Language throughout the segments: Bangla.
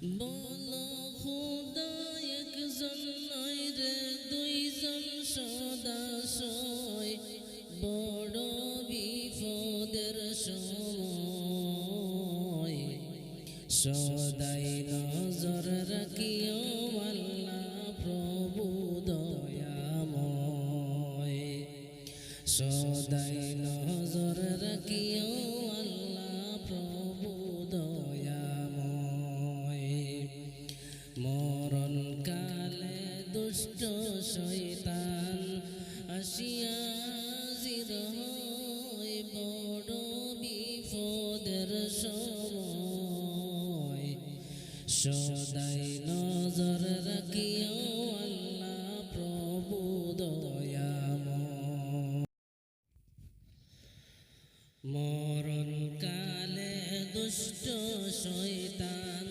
বলো একজন নয় দুইজন সদাশয় বড় বিপদের সময় সদাই নজর রাখিও আল্লাহ প্রভু দয়াময়। সদাই নজর রাখিও শয়তান, আসিয়া জির হয় বড় বিপদের সদাই নজর রাখিও আল্লাহ প্রভু দয়াময়। মরণ কালে দুষ্ট শয়তান,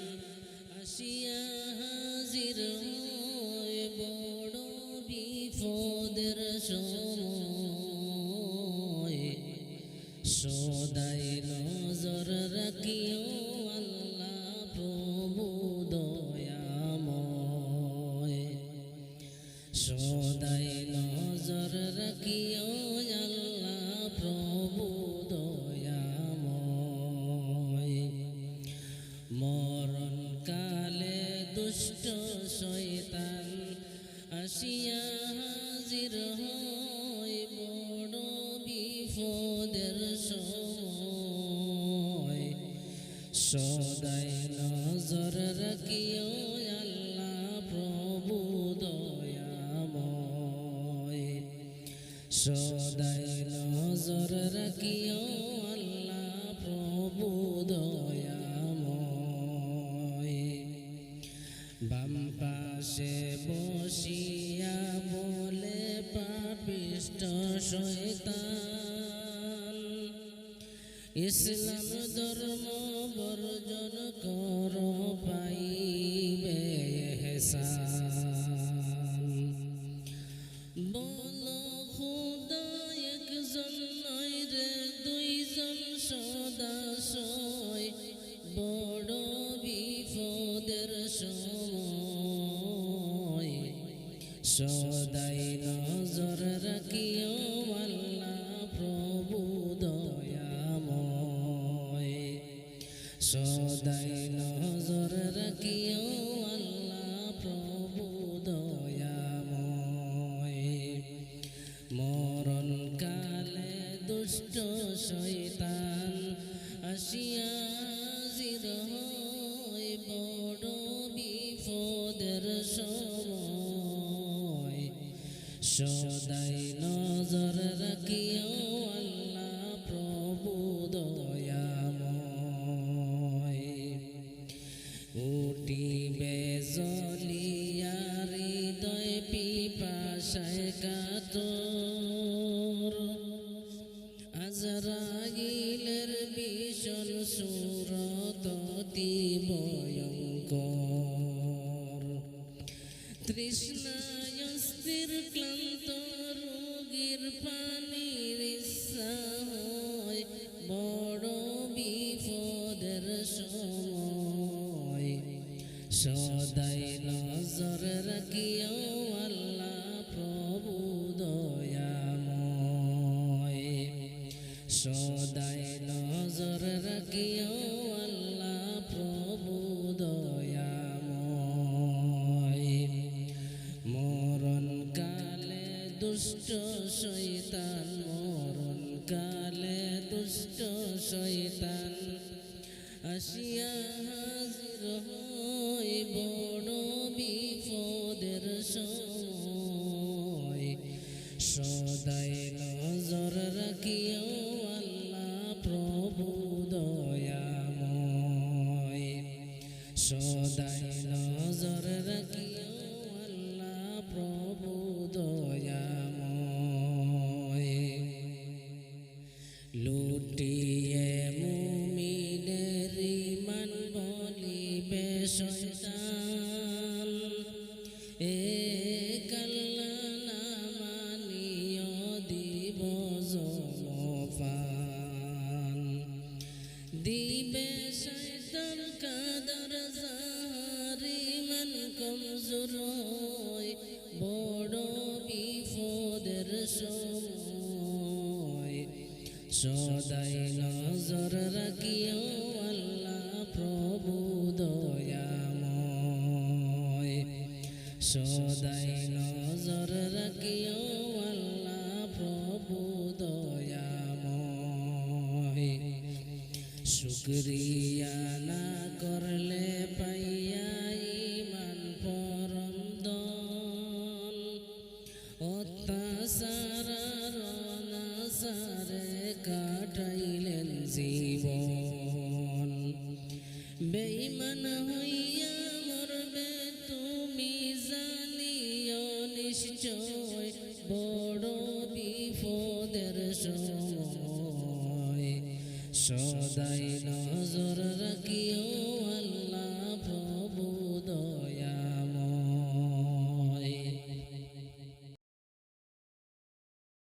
আসিয়া হাজির হয় সময় সদাই নজর রাখিও আল্লাহ প্রভু দয়াময়। সদাই নজর রাখিও আল্লাহ প্রভু দয়াময়। মরণ কালে দুষ্ট শয়তান আসিয়া হাজির হয় বড় বিপদের সময়। সদাই নজর রাখিও আল্লাহ প্রভু দয়াময়। সদাই নজর রাখিও পাপিষ্ট শয়তান। ইসলাম ধর্ম বর্জন কর পাইবে বলো খুদা, একজন নয় রে, দুইজন সদাশয় বড় বিপদের সময় সদাই সদাই নজর রাখিও আল্লাহ প্রভু দয়াময়। মরণ কালে দুষ্ট শয়তান আসিয়া জির বড় বিপদের সময়। সদাই নজর রাখিও উঠিবে জলিয়া হৃদয় পিপাসায় কাতর। আজরাগিলের ভীষণ সুরত ভয়ঙ্কর। তৃষ্ণায় স্থির ক্লান্ত সদাই নজর রাখিও আল্লাহ প্রভু দয়াময়। মরণ কালে দুষ্ট শয়তান মরণ কালে দুষ্ট শয়তান। আসিয়া হাজির হয় বড় বিপদের সময় সদাই নজর রাখিও আল্লাহ প্রভু দয়াময়। সদাই নজর রাখিও আল্লাহ প্রভু দয়াময়। শুক্রিয়া জীবন। বেইমান হইয়া মরবে তুমি জানিও নিশ্চয় বড় বিপদের সময়। সদাই নজর